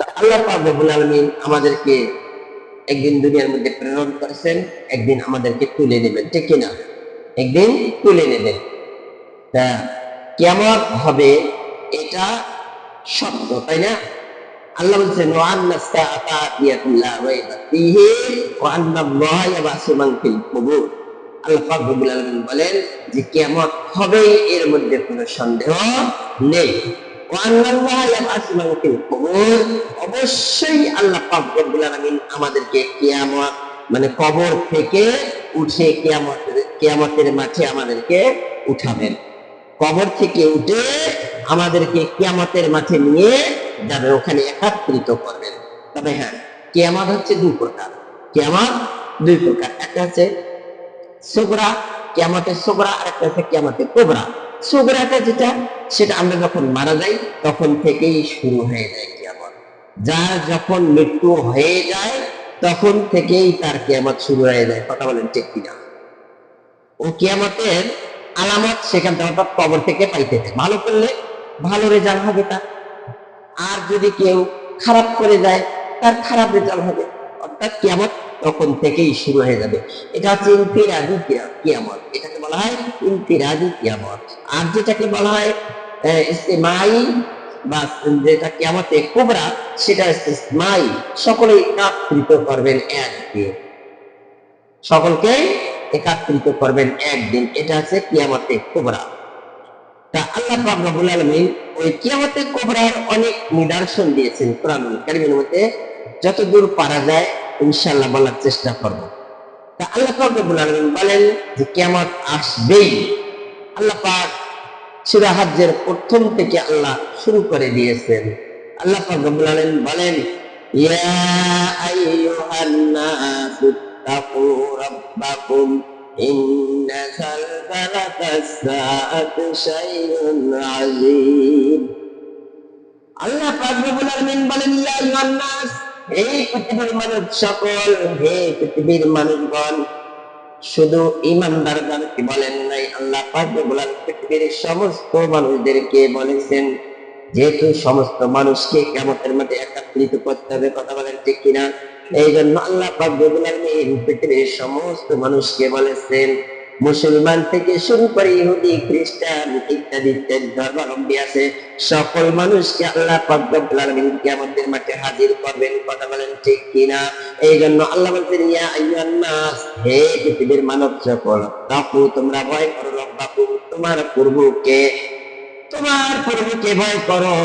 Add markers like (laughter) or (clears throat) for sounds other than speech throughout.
আল্লাহ পাক রব্বুল আমাদেরকে একদিন দুনিয়ার মধ্যে প্রেরণ করেছেন, একদিন আমাদেরকে তুলে নেবেন ঠিক কিনা একদিন তুলে নেবেন। তা কেমন হবে এটা সত্য, তাই না? আল্লাহ বলছেন আল্লাহ বলেন যে কিয়ামত হবে এর মধ্যে কোনো সন্দেহ নেই। অবশ্যই আল্লাহ আমাদেরকে কিয়ামত মানে কবর থেকে উঠে কিয়ামতের কিয়ামতের মাঠে আমাদেরকে উঠাবেন। কবর থেকে উঠে আমাদেরকে কিয়ামতের মাঠে নিয়ে যাবে, ওখানে একত্রিত করবেন। তবে হ্যাঁ কিয়ামত হচ্ছে দুই প্রকার। কিয়ামত দুই প্রকার। একটা হচ্ছে সোগরা কেয়ামতের সোগরা আর একটা হচ্ছে কেয়ামতের কোবরা। সোগরাটা যেটা, সেটা আমরা যখন মারা যাই, তখন থেকেই শুরু হয়ে যায় কিয়ামত। যার যখন মৃত্যু হয়ে যায়, তখন থেকেই তার কিয়ামত শুরু হয়ে যায়। কথা বলেন ঠিক কিনা? ও কিয়ামতের আলামত সেখান থেকে অর্থাৎ কবর থেকে পাইতে পাইতেছে ভালো করলে ভালো রেজাল্ট হবে তার। আর যদি কেউ খারাপ করে যায়, তার খারাপ রেজাল্ট হবে। অর্থাৎ কিয়ামত তখন থেকেই শুরু হয়ে যাবে। এটা হচ্ছে ইনফিরাজি কিয়ামত। এটাকে বলা হয় ইনফিরাজি কিয়ামত। আর যেটাকে বলা হয় ইস্তেমাই বা যেটা কিয়ামতে কোবরা, সেটা ইসমাই সকলেই একত্রিত করবেন একদিন। সকলকে একত্রিত করবেন একদিন। এটা হচ্ছে কিয়ামতে কোবরা। তা আল্লাহ পাক রব্বুল আলামিন ওই কিয়ামতে কোবরার অনেক নিদর্শন দিয়েছেন কোরআনুল কারীমের মধ্যে। যতদূর পারা যায় ইনশাআল্লাহ বলার চেষ্টা করব তা আল্লাহ পাক রব্বুল আলামিন বলেন যে কিয়ামত আসবেই আল্লাহ পাক সূরা হজ্জের প্রথম থেকে আল্লাহ শুরু করে দিয়েছেন আল্লাহ পাক রব্বুল আলামিন বলেন ইয়া আইয়ুহান নাসু তাকু রাব্বাকুম إن زلزلة الساعة شيء عظيم আল্লাহ পাক রব্বুল আলামিন বলেন ইয়া আইয়ুহান হে পৃথিবীর মানুষ সকল হে পৃথিবীর মানুষগণ শুধু ইমানদারদেরকে বলেন নাই? আল্লাহ পাক রব্বুল আলামিন পৃথিবীর সমস্ত মানুষদেরকে বলেছেন, যেহেতু সমস্ত মানুষকে কিয়ামতের মধ্যে একত্রিত করতে হবে, কথা বলেন ঠিক কিনা? এই জন্য আল্লাহ পাক রব্বুল আলামিন পৃথিবীর সমস্ত মানুষকে বলেছেন মুসলমান থেকে শুরু করে ইহুদি, খ্রিস্টান ইত্যাদি ইত্যাদি ধর্মাবলম্বী আছে। সকল মানুষকে আল্লাহ রব্বুল মাঠে হাজির করবেন, কথা বলেন ঠিক কিনা? এই জন্য আল্লাহ বলছেন, ইয়া আইয়ুহান নাস হে পৃথিবীর মানব সকল তাকু তোমরা ভয় করো রব্বাকুম তোমার প্রভুকে তোমার প্রভুকে ভয় করো।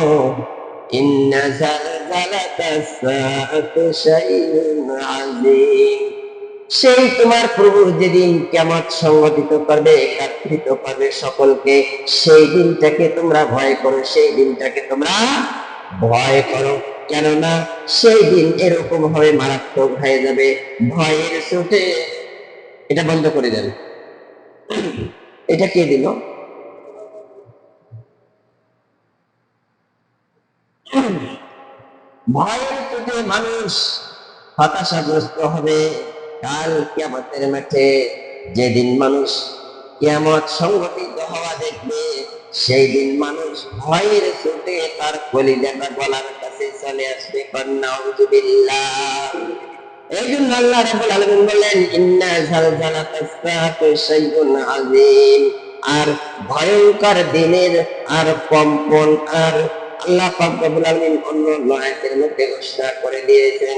ইন্না জালজালাতাস সাআতি শাইউন আযীম। সেই তোমার প্রভু যেদিন কেমন সংগঠিত করবে, একত্রিত করবে সকলকে, সেই দিনটাকে তোমরা ভয় করো, সেই দিনটাকে তোমরা ভয় করো। কেননা সেই দিন এরকম ভাবে মারাত্মক হয়ে যাবে, ভয়ের চোটে। এটা বন্ধ করে দেবে এটা কে দিল? ভয়ের চোটে মানুষ হতাশাগ্রস্ত হবে। কাল কিয়ামতের মাঠে যেদিন মানুষ কিয়ামত সংগঠিত হওয়া দেখবে সেই দিন মানুষ ভয়ের চোটে তার কলিজাটা গলার কাছে চলে আসবে। কন্যাউজুবিল্লাহ এই জন্য আল্লাহ রাব্বুল আলামিন ইন্না আর ভয়ঙ্কর দিনের আর কম্পন আর আল্লাহ পাক অন্য অন্য মধ্যে ঘোষণা করে দিয়েছেন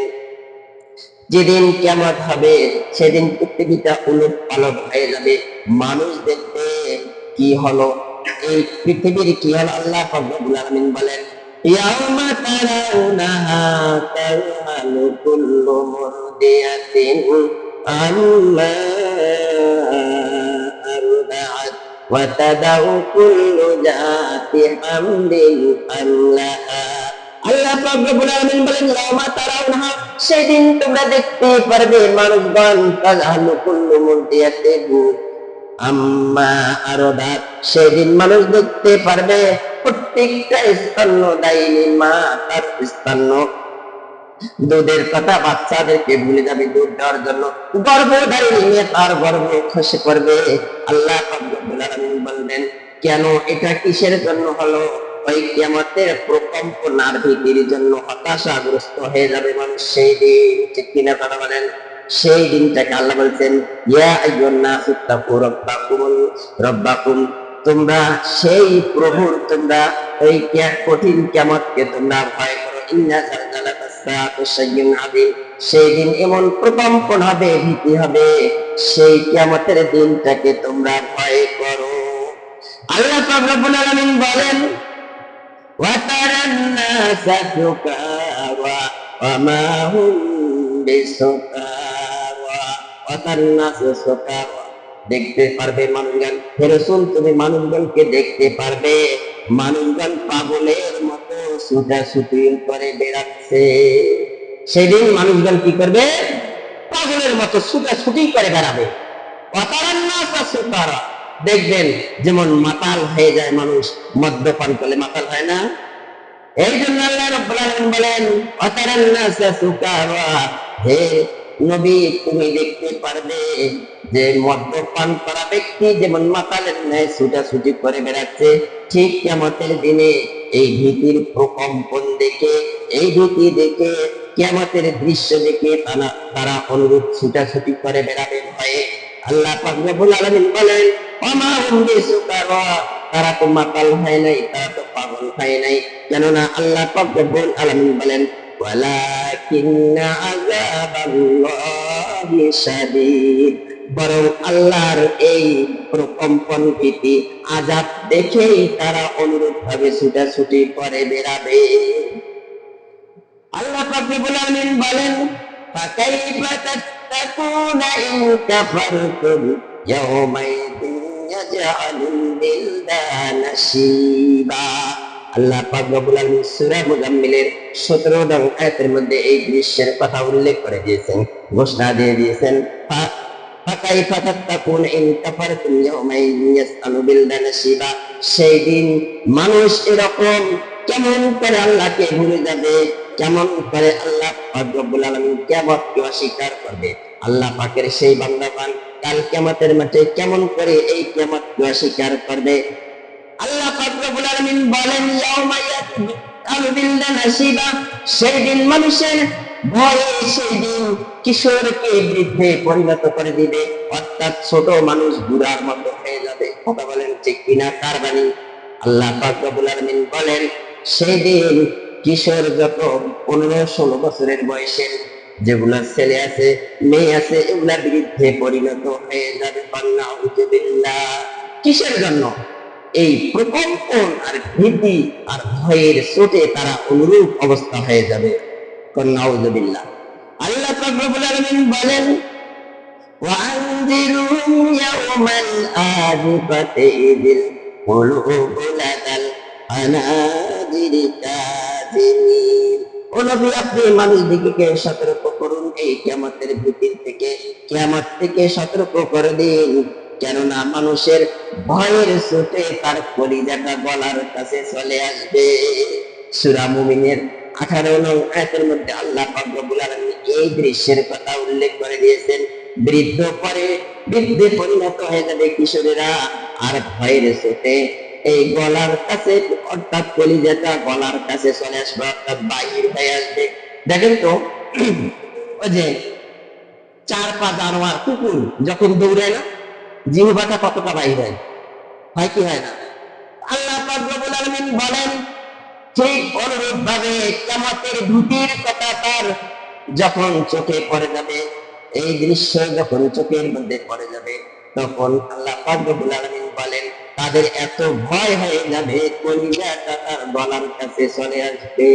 যেদিন কেমন হবে, সেদিন পৃথিবীটা উলট পালট হয়ে যাবে। মানুষ দেখবে কি হলো? এই পৃথিবীর কি হলো? আল্লাহ ফজলুল আলমিন বলেন, ইয়াউমা তারাউনাহা তারহালু কুল্লু মুরদিয়াতিন আম্মা আরদাআত ওয়া তাদাউ কুল্লু জাতি হামদিন আল্লাহ আল্লাহ পাক রব্বুল বলেন, ইয়াউমা সেদিন তোমরা দেখতে পারবে মানুষগণ তাজহালু কুল্লু মুরদিয়াতিন আম্মা আরদাত সেদিন মানুষ দেখতে পারবে প্রত্যেকটা স্তন্য দায়িনী মা, তার স্তন্য। দুধের কথা বাচ্চাদেরকে ভুলে যাবে দুধ দেওয়ার জন্য। গর্ভধারিণী মেয়ে তার গর্ভ খসে পড়বে। আল্লাহ বলবেন, কেন এটা কিসের জন্য হলো? ওই কিয়ামতের প্রকম্পন আর ভীতির জন্য হতাশাগ্রস্ত হয়ে যাবে মানুষ সেই দিন, ঠিক কিনা তারা বলেন? সেই দিনটাকে আল্লাহ বলছেন, ইয়া তোমরা সেই প্রভুর, তোমরা ওই কঠিন কিয়ামতকে তোমরা ভয় করো। ইন্না সেই দিন এমন প্রকম্পন হবে, ভীতি হবে। সেই কিয়ামতের দিনটাকে তোমরা ভয় করো। আল্লাহ রব্বুল আলামিন বলেন وترى الناس سكارى وما هم بسكارى وترى الناس سكارى দেখতে পারবে মানুষগণ ফেরসুল তুমি মানুষগণকে দেখতে পারবে মানুষগণ পাগলের মতো ছুটাছুটি করে বেড়াচ্ছে সেদিন মানুষগণ কি করবে পাগলের মতো ছুটাছুটি করে বেড়াবে অতারান্নাসা সুকারা দেখবেন যেমন মাতাল হয়ে যায় মানুষ, মদ্যপান করলে মাতাল হয় না? এই জন্য আল্লাহ রাব্বুল বলেন অতারান্নাসা সুকারা হে নবী, তুমি দেখতে পারবে যে মদ্যপান করা ব্যক্তি যেমন মাতালের ন্যায় ছুটাছুটি করে বেড়াচ্ছে, ঠিক কেমতের দিনে এই ভীতির প্রকম্পন দেখে, এই ভীতি দেখে কেমতের দৃশ্য দেখে তারা তারা অনুরূপ ছুটাছুটি করে বেড়াবে ভয়ে। আল্লাহ পাক রব্বুল আলামিন বলেন ওমা হুম বিসুকারা তারা তো মাতাল হয় নাই তারা তো পাগল হয় নাই কেননা আল্লাহ পাক রব্বুল আলামিন বলেন আযাবাল্লাহি শাদীদ বরং আল্লাহর এই প্রকম্পন ভীতি আজাব দেখেই তারা অনুরূপ ভাবে ছুটাছুটি করে বেড়াবে আল্লাহ পাক রব্বুল আলামিন বলেন ফাকাইফা তাত্তাকুনা ইন কাফারতুম ইয়াওমাইদিন ইয়াজআলুল বিলদানা শিবা আল্লাহ পাক রব্বুল আলামিন মুজাম্মিলের 17 নং আয়াতের মধ্যে এই দৃশ্যের কথা উল্লেখ করে দিয়েছেন, ঘোষণা দিয়ে দিয়েছেন ফাকাইফা তাত্তাকুন ইন কাফারতুম ইয়াওমাইদিন ইয়াজআলুল বিলদানা শিবা। সেই দিন মানুষ এরকম কেমন করে আল্লাহকে ভুলে যাবে? কেমন করে আল্লাহ রব্বুল আলামিন অস্বীকার করবে? আল্লাহ পাকের সেই বান্দাবান কাল কিয়ামতের মাঠে কেমন করে এই কিয়ামতকে অস্বীকার করবে? আল্লাহ রব্বুল আলামিন বলেন, ইয়াউমা ইয়াতআলু বিলদান হাসিবা সেই দিন মানুষের ভয়ে কিশোরকে বৃদ্ধে পরিণত করে দিবে। অর্থাৎ ছোট মানুষ বুড়ার মতো হয়ে যাবে। কথা বলেন ঠিক কিনা? কার বাণী? আল্লাহ রব্বুল আলামিন বলেন, সেই দিন কিশোর যত পনেরো ষোলো বছরের বয়সের যেগুলা ছেলে আছে মেয়ে আছে এগুলা বিরুদ্ধে পরিণত হয়ে যাবে পান্না কিসের জন্য এই প্রকম্পন আর ভীতি আর ভয়ের চোটে তারা অনুরূপ অবস্থা হয়ে যাবে কন্যাউজবিল্লাহ আল্লাহ পাক রব্বুল আলামিন বলেন وأنذرهم يوم الآزفة إذ القلوب لدى الحناجر كاظمين ও নবী, আপনি সতর্ক করুন এই থেকে। থেকে সতর্ক করে দিন, কেননা মানুষের ভয়ের চোটে তার কলিজাটা গলার কাছে চলে আসবে। সূরা মুমিনের আঠারো নং আয়াতের মধ্যে আল্লাহ এই দৃশ্যের কথা উল্লেখ করে দিয়েছেন, বৃদ্ধ পরে বৃদ্ধে পরিণত হয়ে যাবে কিশোরেরা, আর ভয়ের চোটে এই গলার কাছে, অর্থাৎ কলিজাটা গলার কাছে চলে আসবে, অর্থাৎ বাহির হয়ে আসবে। দেখেন তো, (clears throat) ওই যে চার পা জানোয়ার, কুকুর যখন দৌড়ায় না, জিহ্বাটা কতটা বাহির হয়? হয় কি হয় না? আল্লাহ পাক রব্বুল আলামিন বলেন, ঠিক অনুরূপ ভাবে কেমতের ভীতির কথা তার যখন চোখে পড়ে যাবে, এই দৃশ্য যখন চোখের মধ্যে পড়ে যাবে, তখন আল্লাহ পাক রব্বুল আলামিন বলেন তাদের এত ভয় হয়ে যাবে কলিজাটা তার গলার কাছে চলে আসবে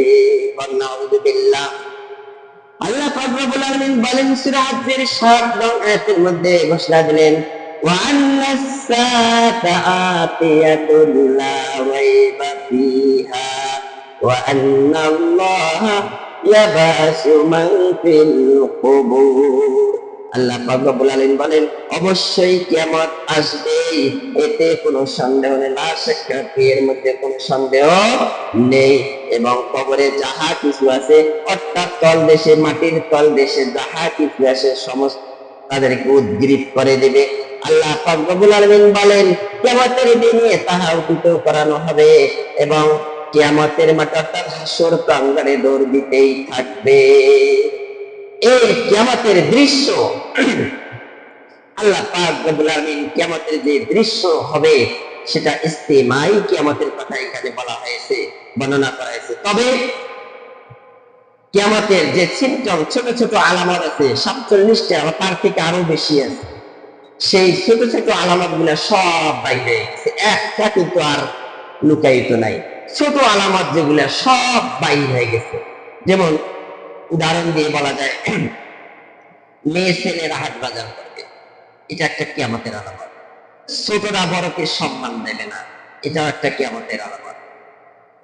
নাউযুবিল্লাহ আল্লাহ পাক রব্বুল আলামিন বলেন সূরা হজ্জের 7 নং আয়াতের মধ্যে ঘোষণা দিলেন وأن الساعة آتية لا ريب فيها وأن الله يبعث من في القبور আল্লাহ পাক রব্বুল আলামিন বলেন, অবশ্যই কিয়ামত আসবে। এতে কোনো সন্দেহ নেই না শিক্ষার্থী এর মধ্যে কোনো সন্দেহ নেই। এবং কবরে যাহা কিছু আছে, অর্থাৎ তল দেশে, মাটির তল দেশে যাহা কিছু আছে, সমস্ত তাদেরকে উদ্গৃত করে দেবে। আল্লাহ পাক রব্বুল আলামিন বলেন, কিয়ামতের দিনে তাহা উঠিত করানো হবে এবং কিয়ামতের মাঠে অর্থাৎ হাসর প্রাঙ্গণে দৌড় দিতেই থাকবে। এই কিয়ামতের দৃশ্য আল্লাহ পাক রব্বুল আলামিন কিয়ামতের যে দৃশ্য হবে, সেটা ইস্তেমাই কিয়ামতের কথা এখানে বলা হয়েছে, বর্ণনা করা হয়েছে। তবে কিয়ামতের যে সিমটম ছোট ছোট আলামত আছে, সাতচল্লিশটা বা তার থেকে আরও বেশি আছে। সেই ছোট ছোট আলামতগুলা সব বাইরে একটা কিন্তু আর লুকায়িত নাই। ছোট আলামত যেগুলা সব বাইর হয়ে গেছে। যেমন উদাহরণ দিয়ে বলা যায় মেয়ে ছেলেরা হাট বাজার করবে। এটা একটা কিয়ামতের আলামত। ছোটরা বড়কে সম্মান দেবে না। এটাও একটা কিয়ামতের আলামত।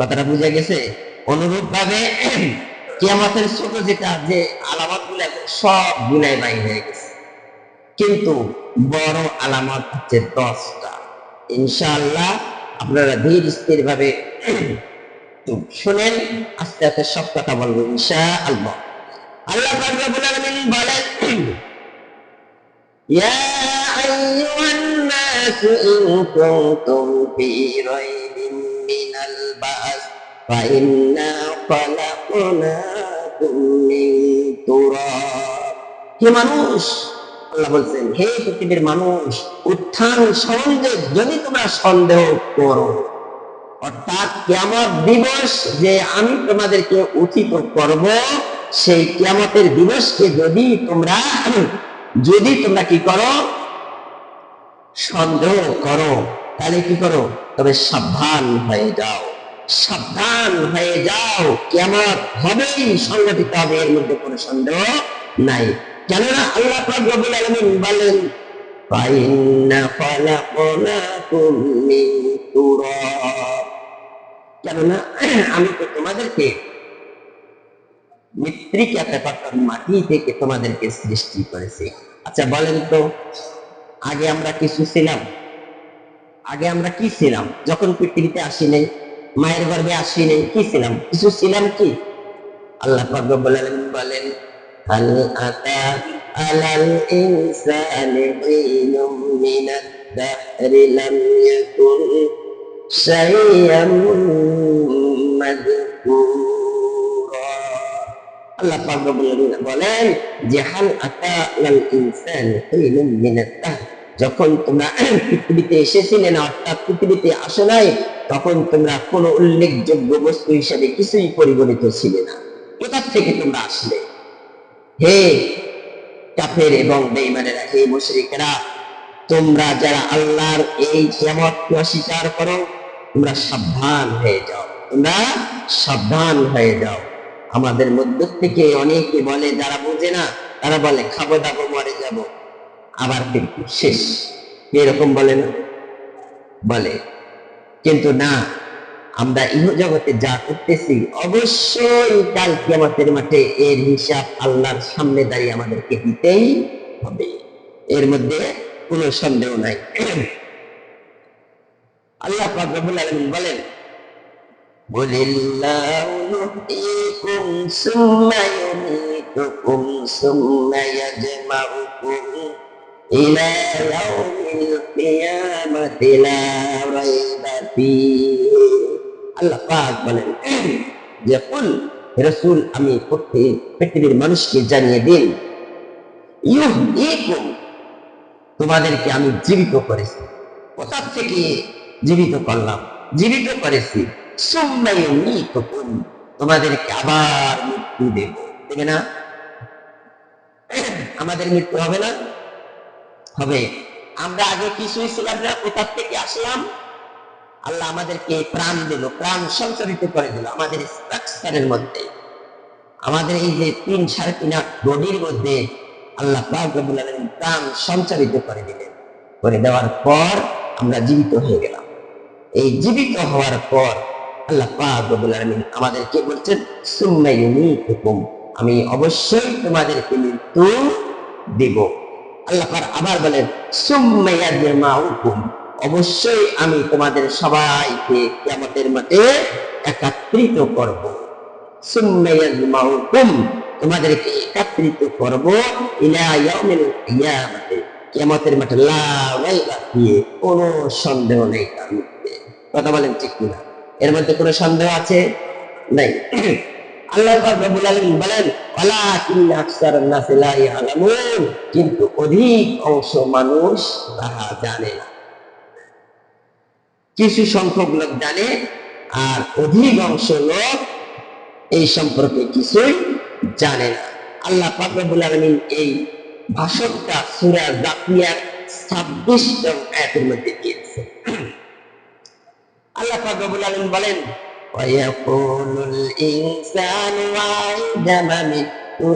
কথাটা বুঝে গেছে? অনুরূপ ভাবে (clears throat) কিয়ামতের ছোট যেটা, যে আলামতগুলো সব গুলাই বাইর হয়ে গেছে। কিন্তু বড় আলামত হচ্ছে দশটা। ইনশাআল্লাহ আপনারা ধীর স্থির ভাবে (clears throat) শুনেন, আস্তে আস্তে সব কথা বলব ইনশাআল্লাহ। আল্লাহ আলামিন বলেন يا أيها الناس إن كنتم في ريب من البعث فإنا خلقناكم من تراب হে মানুষ আল্লাহ বলছেন হে পৃথিবীর মানুষ উত্থান সম্বন্ধে যদি তোমরা সন্দেহ করো অর্থাৎ কিয়ামত দিবস যে আমি তোমাদেরকে উচিত করব সেই কিয়ামতের দিবসকে যদি তোমরা যদি তোমরা কি করো? সন্দেহ করো। তাহলে কি করো? তবে সাবধান হয়ে যাও। সাবধান হয়ে যাও। কেমন হবেই। সংগঠিত হবে। এর মধ্যে কোনো সন্দেহ নাই। কেননা আল্লাহ পাক রব্বুল আলামিন বলেন কেননা, আমি তো তোমাদেরকে মৃত্তিকাতে অর্থাৎ মাটি থেকে তোমাদেরকে সৃষ্টি করেছি। আচ্ছা বলেন তো, আগে আমরা কিছু ছিলাম? আগে আমরা কি ছিলাম? যখন পৃথিবীতে আসি নাই মায়ের গর্ভে আসি নাই কি ছিলাম? কিছু ছিলাম কি? আল্লাহ রব্বুল বলেন, হাল আতা আলাল ইনসানি হিনুম মিনাদ দাহরি লাম ইয়াকুন শাইয়াম মাযকুরা আল্লাহ পাক বলেন যে আতা আলাল ইনসানি মিনাদ দাহর যখন তোমরা পৃথিবীতে এসেছিলে না, অর্থাৎ পৃথিবীতে আসো নাই, তখন তোমরা কোন উল্লেখযোগ্য বস্তু হিসাবে কিছুই পরিগণিত ছিলে না। কোথা থেকে তোমরা আসলে? হে কাফের এবং বেঈমানেরা, হে মুশরিকেরা, তোমরা যারা আল্লাহর এই কিয়ামতকে অস্বীকার করো, তোমরা সাবধান হয়ে যাও। তোমরা সাবধান হয়ে যাও। আমাদের মধ্য থেকে অনেকে বলে, যারা বোঝে না, তারা বলে, খাব, দাবো, মরে যাব। আবার কিন্তু শেষ। এরকম বলে না? বলে। কিন্তু না, আমরা ইহ জগতে যা করতেছি, অবশ্যই কাল কিয়ামতের মাঠে এর হিসাব আল্লাহর সামনে দাঁড়িয়ে আমাদেরকে দিতেই হবে। এর মধ্যে কোনো সন্দেহ নাই। (clears throat) আল্লাহ পাক ইউহয়িকুম সুম্মা ইউমীতুকুম সুম্মা ইয়াজমাউকুম ইলা ইয়াউমিল কিয়ামাতি লা রাইবা ফীহি আল্লাহ পাক বলেন যে কুল রাসূল আমি প্রত্যেক পৃথিবীর মানুষকে জানিয়ে দিন ইউহয়িকুম তোমাদেরকে আমি জীবিত করেছি কোথা থেকে জীবিত করলাম জীবিত করেছি তোমাদেরকে আবার মৃত্যু দেব দেবে না? আমাদের মৃত্যু হবে না? হবে। আমরা আগে ছিলাম না থেকে আসলাম? আল্লাহ আমাদেরকে প্রাণ দিল প্রাণ সঞ্চারিত করে দিল আমাদের স্ট্রাকচারের মধ্যে। আমাদের এই যে তিন সাড়ে তিন আট মধ্যে আল্লাহ প্রাণ সঞ্চারিত করে দিলেন। করে দেওয়ার পর আমরা জীবিত হয়ে গেলাম। এই জীবিত হওয়ার পর আল্লাহ পাক রব্বুল আমাদেরকে বলছেন ইউমীতুকুম। আমি অবশ্যই তোমাদেরকে মৃত্যু দিব। আল্লাহ আবার বলেন, সুম্মা ইয়াজমাউকুম। অবশ্যই আমি তোমাদের সবাইকে কিয়ামতের মাঠে একাত্রিত করব। সুম্মা ইয়াজমাউকুম। তোমাদেরকে একত্রিত করব কিয়ামতের মাঠে লা রাইবা ফিহি কোনো সন্দেহ নেই তার মধ্যে। কথা বলেন ঠিক কিনা? এর মধ্যে কোনো সন্দেহ আছে? নাই। (clears throat) আল্লাহ বলেন কিন্তু অধিক অংশ মানুষ জানে না। কিছু সংখ্যক লোক জানে, আর অধিক অংশ লোক এই সম্পর্কে কিছুই জানে না। আল্লাহ পাক রব্বুল আলামিন এই ভাষণটা সূরা জাকিয়ার 26 নং আয়াতের মধ্যে দিয়েছে আল্লাহ পাক রব্বুল আলামিন বলেন ويقول الإنسان عندما مت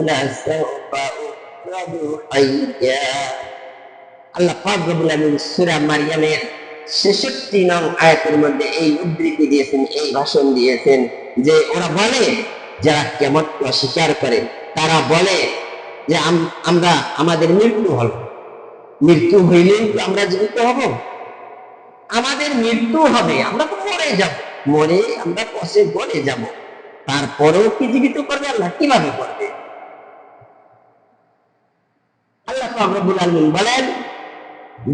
لسوف أخرج حيا আল্লাহ পাক রব্বুল আলামিন সূরা মারইয়ামের 66 নং আয়াতের মধ্যে এই উদ্ধৃতি দিয়েছেন এই ভাষণ দিয়েছেন যে ওরা বলে যারা কেমতকে অস্বীকার করে তারা বলে যে আম- আমরা আমাদের মৃত্যু হল মৃত্যু হইলেই তো আমরা জীবিত হব আমাদের মৃত্যু হবে, আমরা তো মরে যাব। মরে আমরা পশে গলে যাব। তারপরেও কি জীবিত করবে আল্লাহ? কীভাবে করবে? আল্লাহ রব্বুল আলামিন বলেন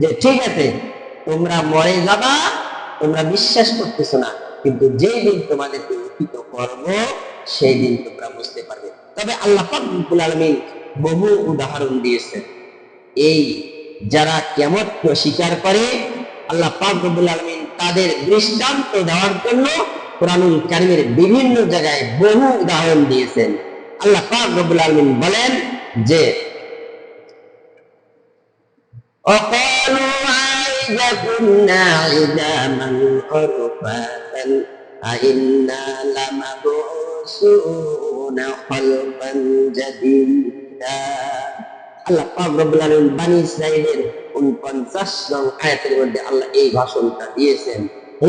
যে, ঠিক আছে, তোমরা মরে যাবা, তোমরা বিশ্বাস করতেছো না, কিন্তু যেই দিন তোমাদেরকে উঠিত করব, সেই দিন তোমরা বুঝতে পারবে। তবে আল্লাহ রব্বুল আলামিন বহু উদাহরণ দিয়েছেন। এই যারা কেমতকে অস্বীকার করে আল্লাহ পাকুল আলমিন তাদের দৃষ্টান্ত দেওয়ার জন্য কোরআনুল কারিমের বিভিন্ন জায়গায় বহু উদাহরণ দিয়েছেন। আল্লাহ পাক রব্বুল আলমিন বলেন যে আল্লাহ ইসরায়েলের 49 নং আয়াতের মধ্যে আল্লাহ এই ভাষণটা দিয়েছেন।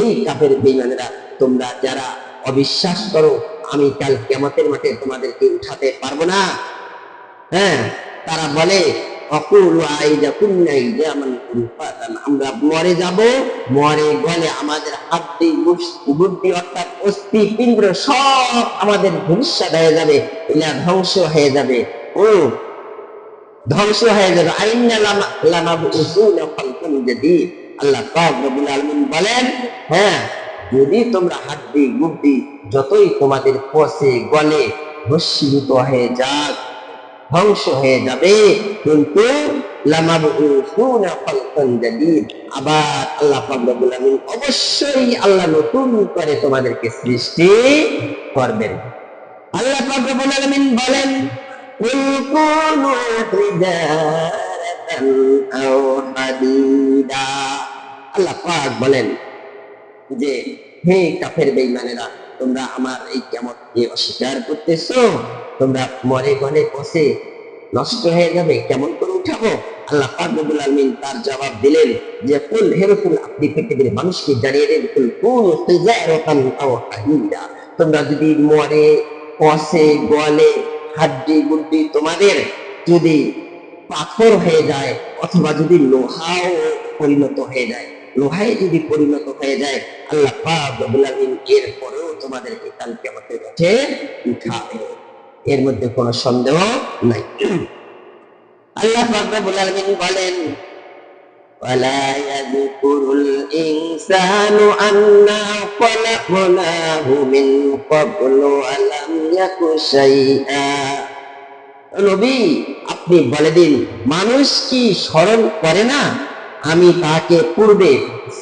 এই কাফের বেঈমানেরা, তোমরা যারা অবিশ্বাস করো, আমি কাল কিয়ামতের মাঠে তোমাদেরকে উঠাতে পারব না। হ্যাঁ তারা বলে আমরা মরে যাব, মরে গলে আমাদের হাড্ডি বুদ্ধি অর্থাৎ অস্থি পিণ্ড সব আমাদের ভবিষ্যৎ হয়ে যাবে এলা ধ্বংস হয়ে যাবে। ও ধ্বংস হয়ে যাবে। আইন্না লামা উসুনা খালকুন জাদীদ। আল্লাহ পাক রব্বুল আলামিন বলেন হ্যাঁ যদি তোমরা হাড্ডি বুদ্ধি যতই তোমাদের পচে গলে ভস্মীভূত হয়ে যাক, ধ্বংস হয়ে যাবে। কিন্তু লামাবউসুনা খালকান জাদীদ, আবার আল্লাহ অবশ্যই আল্লাহ নতুন করে তোমাদেরকে সৃষ্টি করবেন। আল্লাহ বলেন কুনু হিজারাতান আও হাদিদা আল্লাহ পাক বলেন যে, হে কাফের বেঈমানেরা, তোমরা আমার এই কেমতকে অস্বীকার করতেছো? তোমরা মরে গলে পচে নষ্ট হয়ে যাবে, কেমন করে উঠাবো? আল্লাহ পাক রব্বুল আলামিন তার জবাব দিলেন যে, কুল হে রাসূল, আপনি পৃথিবীর মানুষকে জানিয়ে দেন, কুল কুন তোমরা যদি মরে, পচে, গলে হাড্ডি গুড্ডি তোমাদের যদি পাথর হয়ে যায় অথবা যদি লোহাও পরিণত হয়ে যায় লোহায় যদি পরিণত হয়ে যায়, আল্লাহ পাক এর পরেও তোমাদেরকে কালকে আমাদের কাছে উঠাবে। এর মধ্যে কোনো সন্দেহ নাই। (clears throat) আল্লাহ পাক বলেন ولا يذكر الإنسان أنا خلقناه من قبل ولم يك شيئا নবী আপনি বলে দিন মানুষ কি স্মরণ করে না আমি তাকে পূর্বে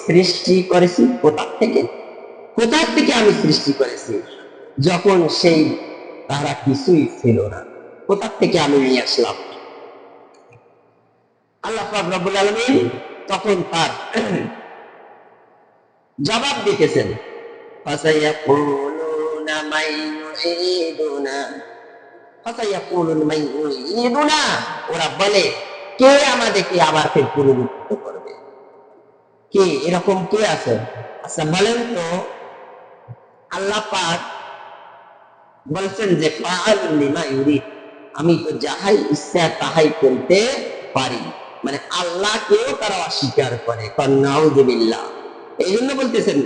সৃষ্টি করেছি কোথা থেকে কোথা থেকে আমি সৃষ্টি করেছি যখন সেই তারা কিছুই ছিল না কোথা থেকে আমি নিয়ে আসলাম আল্লাহ তখন তার জবাব দিতেছেন ওরা বলে, কে আমাদেরকে আবার ফের পুনরুত্থিত করবে? কে, এরকম কে আছে? আচ্ছা বলেন তো, আল্লাহ পাক বলছেন যে আমি তো যাহাই ইচ্ছা তাহাই করতে পারি। মানে আল্লাহকেও তারা অস্বীকার করে। নাউযুবিল্লাহ এই জন্য বলতেছেন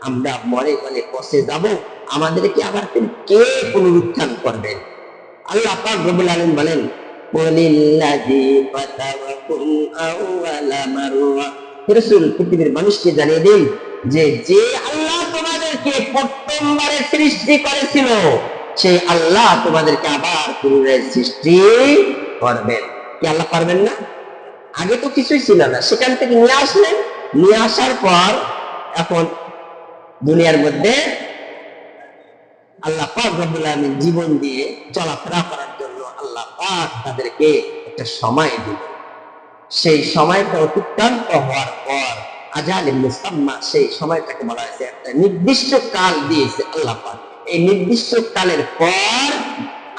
আমরা মরে গলে পচে যাব, আমাদেরকে আবার কে পুনরুত্থান করবেন আল্লাহ পাক রব্বুল আলামিন বলেন পৃথিবীর মানুষকে জানিয়ে দিন যে যে আল্লাহ তোমাদেরকে প্রথমবারে সৃষ্টি করেছিল সেই আল্লাহ তোমাদেরকে আবার পুনরায় সৃষ্টি করবেন। কি আল্লাহ পারবেন না? আগে তো কিছুই ছিল না। সেখান থেকে নিয়ে আসলেন। নিয়ে আসার পর এখন দুনিয়ার মধ্যে আল্লাহ পাক রব্বুল জীবন দিয়ে চলাফেরা করার জন্য আল্লাহ পাক তাদেরকে একটা সময় দিল সেই সময়টা অতিক্রান্ত হওয়ার পর আজাল মুসাম্মা সেই সময়টাকে বলা হয়েছে একটা নির্দিষ্ট কাল দিয়েছে আল্লাহ পাক। এই নির্দিষ্ট কালের পর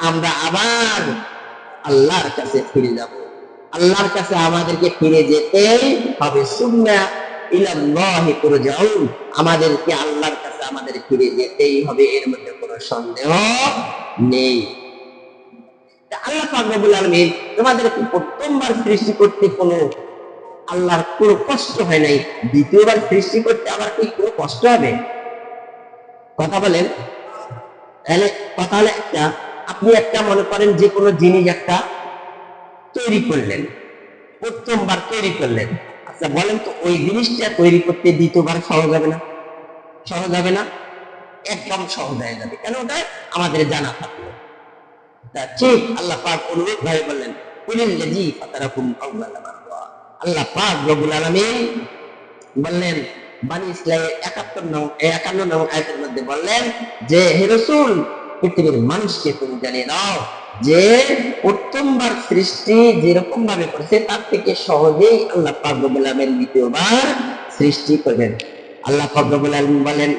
আমরা আবার আল্লাহর কাছে ফিরে যাব। আল্লাহর কাছে আমাদেরকে ফিরে যেতেই হবে সুন্না ইলাল্লাহি আমাদেরকে আল্লাহর কাছে আমাদের ফিরে যেতেই হবে, এর মধ্যে কোনো সন্দেহ নেই। আল্লাহ পাক রব্বুল আলামিন প্রথমবার সৃষ্টি করতে কোনো আল্লাহর কোনো কষ্ট হয় নাই, দ্বিতীয়বার সৃষ্টি করতে আবার কি কোনো কষ্ট হবে? কথা বলেন। তাহলে কথা হলো একটা, আপনি একটা মনে করেন যে কোনো জিনিস একটা তৈরি করলেন। প্রথমবার তৈরি করলেন। আচ্ছা বলেন তো ওই জিনিসটা তৈরি করতে দ্বিতীয়বার সহজ হবে না? সহজ হবে না? একদম সহজ হয়ে যাবে। কেন ওটা? আমাদের জানা থাকল। তা ঠিক আল্লাহ পাক অনুরোধ ভাবে বললেন আল্লাহ পাক রব্বুল আলামিন বললেন বানি ইসরাইলের একাত্তর নং একান্ন নং আয়াতের মধ্যে বললেন যে হে রসুল পৃথিবীর মানুষকে তুমি জানিয়ে দাও যে প্রথমবার সৃষ্টি যেরকম ভাবে করেছে তার থেকে সহজেই আল্লাহ পাক রব্বুল আলামিন দ্বিতীয়বার সৃষ্টি করবেন আল্লাহ পাক রব্বুল আলামিন বলেন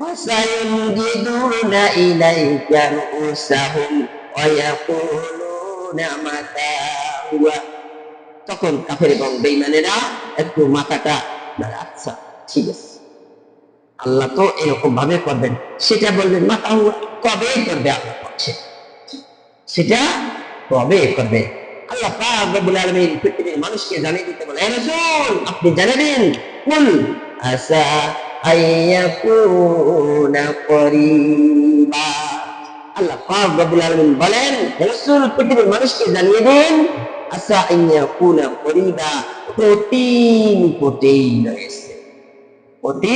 فسينجدون إليك رؤوسهم ويقولون متى هو তখন কাফের এবং বেইমানেরা একটু মাথাটা নাড়ে, আচ্ছা ঠিক আছে। আল্লাহ তো এরকম ভাবে করবেন। সেটা বলবেন মাথা হুয়া কবে করবে আল্লাহ সেটা কবে করবে? আল্লাহ পৃথিবীর মানুষকে জানিয়ে দিতে বলে রাসূল, আপনি জানাবেন কুল আসা আইয়াকুনা করিবা? আল্লাহ পাক বলেন পৃথিবীর মানুষকে জানিয়ে দিন, আসা করিবা অতি রয়েছে। অতি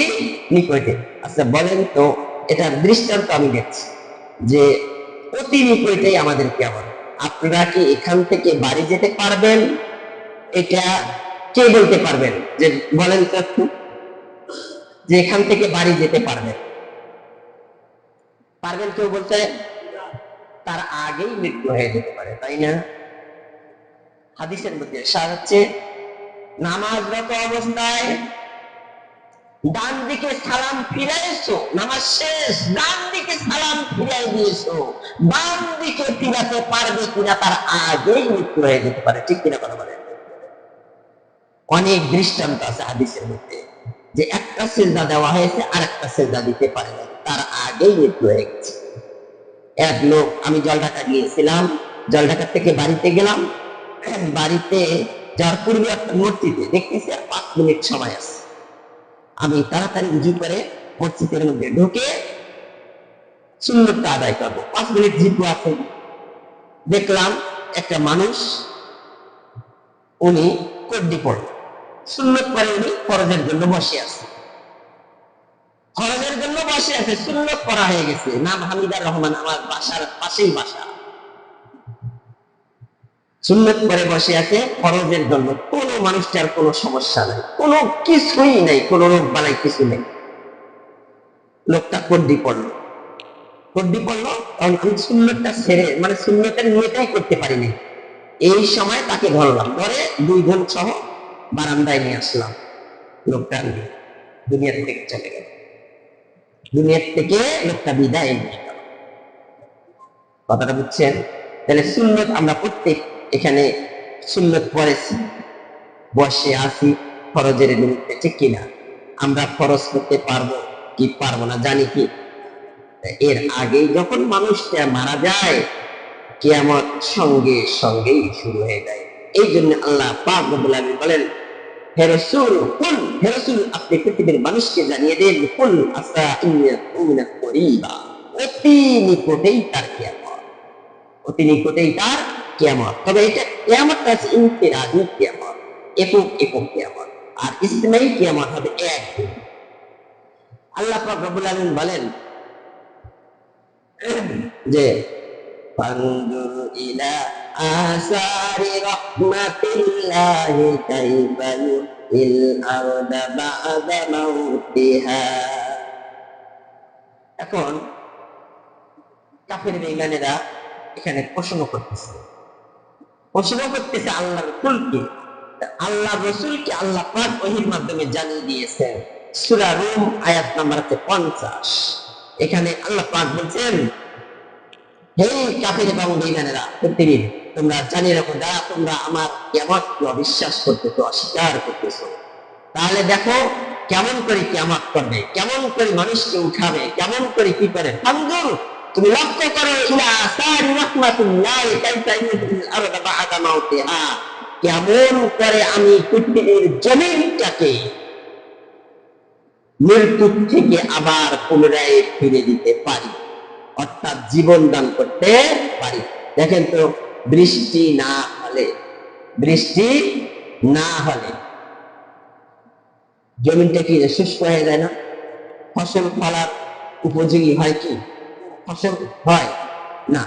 নিকটে। আচ্ছা বলেন তো, এটার দৃষ্টান্ত আমি দেখছি যে অতি নিকটেই আমাদের কেমন আপনারা কি এখান থেকে বাড়ি যেতে পারবেন? এটা কে বলতে পারবেন? যে, বলেন তো একটু। যে এখান থেকে বাড়ি যেতে পারবেন। পারবেন কেউ বলতে? তার আগেই মৃত্যু হয়ে যেতে পারে, তাই না? হাদিসের মধ্যে সার হচ্ছে নামাজরত অবস্থায় ডান দিকে সালাম ফিরাইছো নামাজ শেষ ডান দিকে সালাম ফিরাই দিয়েছ বাম দিকে ফিরাতে পারবে কিনা তার আগেই মৃত্যু হয়ে যেতে পারে, ঠিক কিনা কথা বলেন? অনেক দৃষ্টান্ত আছে হাদিসের মধ্যে, যে একটা সেজদা দেওয়া হয়েছে আর একটা সেজদা দিতে পারে তার আগেই মৃত্যু হয়ে গেছে। এক লোক, আমি জলঢাকা গিয়েছিলাম জলঢাকা থেকে বাড়িতে গেলাম, বাড়িতে যাওয়ার পূর্বে একটা মূর্তিতে দেখতেছি আর পাঁচ মিনিট সময় আছে। আমি তাড়াতাড়ি উজু করে মসজিদের মধ্যে ঢুকে সুন্দরটা আদায় করব। পাঁচ মিনিট জিপু আছে। দেখলাম একটা মানুষ, উনি কড্ডি পড়ল সুন্নত পরে উনি ফরজের জন্য বসে আছে। ফরজের জন্য বসে আছে, সুন্নত করা হয়ে গেছে। নাম হামিদার রহমান, আমার বাসার পাশেই বাসা। সুন্নত করে বসে আছে ফরজের জন্য। কোনো মানুষটার কোনো সমস্যা নাই। কোনো কিছুই নাই। কোনো রোগ বালাই কিছু নেই। লোকটা কড্ডি পড়ল। কড্ডি পড়ল কারণ আমি সুন্নতটা ছেড়ে মানে সুন্নতের নিয়েটাই করতে পারিনি। এই সময় তাকে ধরলাম। ধরে দুই জন সহ বারান্দায় নিয়ে আসলাম। লোকটা নিয়ে দুনিয়ার থেকে চলে গেল। দুনিয়ার থেকে লোকটা বিদায় নিয়ে কথাটা বুঝছেন? তাহলে সুন্নত আমরা প্রত্যেক এখানে সুন্নত পড়েছি। বসে আসি ফরজের নিমিত্তে, ঠিক কিনা আমরা ফরজ করতে পারব কি পারব না, জানি কি? এর আগেই যখন মানুষটা মারা যায়, কেয়ামত সঙ্গে সঙ্গেই শুরু হয়ে যায়। এই জন্য আল্লাহ পাক বলেন, হে রাসূল, কুল, হে রাসূল, আপনি পৃথিবীর মানুষকে জানিয়ে দেন, কুল আসা ইন্না করিবা। অতি নিকটেই তার কেয়ামত। অতি নিকটেই তার কিয়ামত তবে এটা কিয়ামতটা আছে ইনফিরাদি কিয়ামত। একক একক কিয়ামত। আর ইসমাই কিয়ামত হবে একদিন আল্লাহ পাক রব্বুল আলামিন বলেন যে, ফানজুর ইলা আসারি রাহমাতিল্লাহি কাইফা ইল আরদা বা'দা মাউতিহা। এখন কাফের বেঈমানেরা এখানে প্রশ্ন করতেছে। প্রশ্ন করতেছে আল্লাহ রসুলকে আল্লাহ রসুলকে আল্লাহ পাক ওহির মাধ্যমে জানিয়ে দিয়েছেন? সূরা রুম, আয়াত নাম্বার পঞ্চাশ। এখানে আল্লাহ পাক বলছেন, হে এবং পৃথিবীর তোমরা জানিয়ে রাখো তোমরা আমার অবিশ্বাস অস্বীকার করতেছো, তাহলে দেখো কেমন করে কেমত করবে, কেমন করে মানুষকে উঠাবে, কেমন করে কি করে ফানজুর তুমি লক্ষ্য করো, ইলা আসারি রাহমাতুল্লাহ, কাইফা ইউহিল আরদা বা'দা মাউতিহা। কেমন করে আমি পৃথিবীর জমিনটাকে মৃত্যু থেকে আবার পুনরায় ফিরে দিতে পারি, অর্থাৎ জীবন দান করতে পারি। দেখেন তো, বৃষ্টি না হলে, বৃষ্টি না হলে জমিনটা কি শুষ্ক হয়ে যায় না? ফসল ফলার উপযোগী হয় কি? ফসল হয়। না,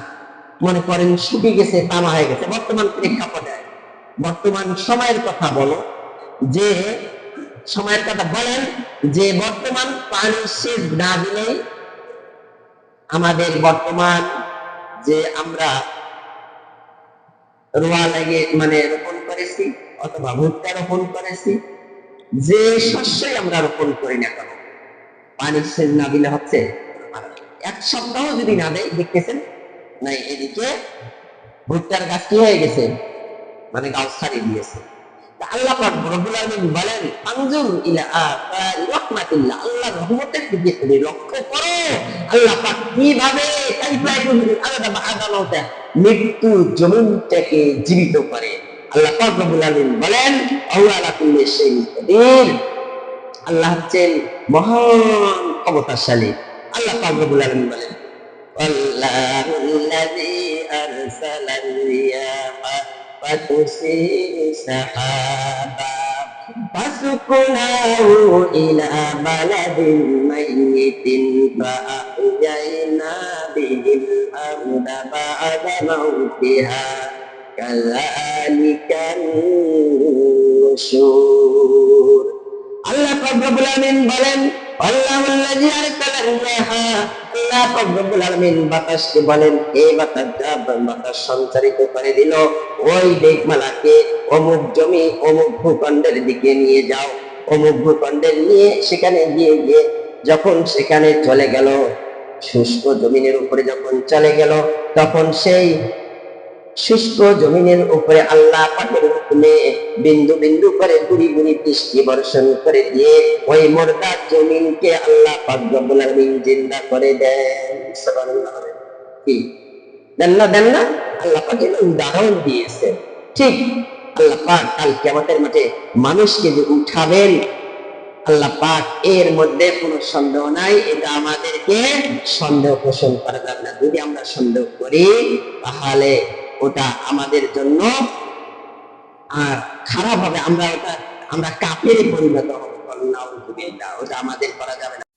মনে করেন শুকিয়ে গেছে, তামা হয়ে গেছে, বর্তমান প্রেক্ষাপটে বর্তমান সময়ের কথা বলো, যে সময়ের কথা বলেন, যে বর্তমান পানি সেচ না দিলে আমাদের বর্তমান যে আমরা রোয়া লাগে মানে রোপণ করেছি, অথবা ভুট্টা রোপণ করেছি, যে শস্যই আমরা রোপণ করি না কেন, পানি সেচ না দিলে হচ্ছে এক সপ্তাহ যদি না দেয়, দেখতেছেন? না এদিকে ভুট্টার গাছ কি হয়ে গেছে? মানে গাছ ছাড়িয়ে দিয়েছে। আল্লাহ পাক বলেন ইলা রহমতের দিকে তুমি লক্ষ্য করো, আল্লাহ পাক কীভাবে বা'দা মৃত্যু জমিনটাকে জীবিত করে। আল্লাহ পাক রব্বুল বলেন, আল্লাহ আলা আল্লাহ হচ্ছেন মহান, ক্ষমতাশালী। আল্লাহ পাক রব্বুল আলামিন বলেন والله الذي أرسل الرياح فتثير سحابا فسقناه إلى بلد ميت فأحيينا به الأرض بعد موتها كذلك النشور আল্লাহ রব্বুল আলামিন বলেন আল্লাহ রব্বুল আলামিন বাতাসকে বলেন এই বাতাস বাতাস সঞ্চারিত করে দিল, ওই মেঘমালাকে অমুক জমি, অমুক ভূখণ্ডের দিকে নিয়ে যাও। অমুক ভূখণ্ডের নিয়ে সেখানে গিয়ে গিয়ে যখন সেখানে চলে গেল, শুষ্ক জমিনের উপরে যখন চলে গেল, তখন সেই শুষ্ক জমিনের উপরে আল্লাহ পাকের হুকুমে বিন্দু বিন্দু করে গুড়ি গুড়ি বৃষ্টি বর্ষণ করে দিয়ে ওই মোরদা জমিনকে আল্লাহ পাক রব্বুল আলামিন জিন্দা করে দেন। কি? দেন না দেন না? আল্লাহ পাক উদাহরণ দিয়েছে। ঠিক, আল্লাহ পাক কাল কিয়ামতের মাঠে মানুষকে যে উঠাবেন, আল্লাহ পাক এর মধ্যে কোনো সন্দেহ নাই, এটা আমাদেরকে সন্দেহ পোষণ করা যাবে না। যদি আমরা সন্দেহ করি, তাহলে ওটা আমাদের জন্য। আর খারাপ হবে, আমরা ওটা, আমরা কাপের পরিণত হব। ওটা আমাদের করা যাবে না।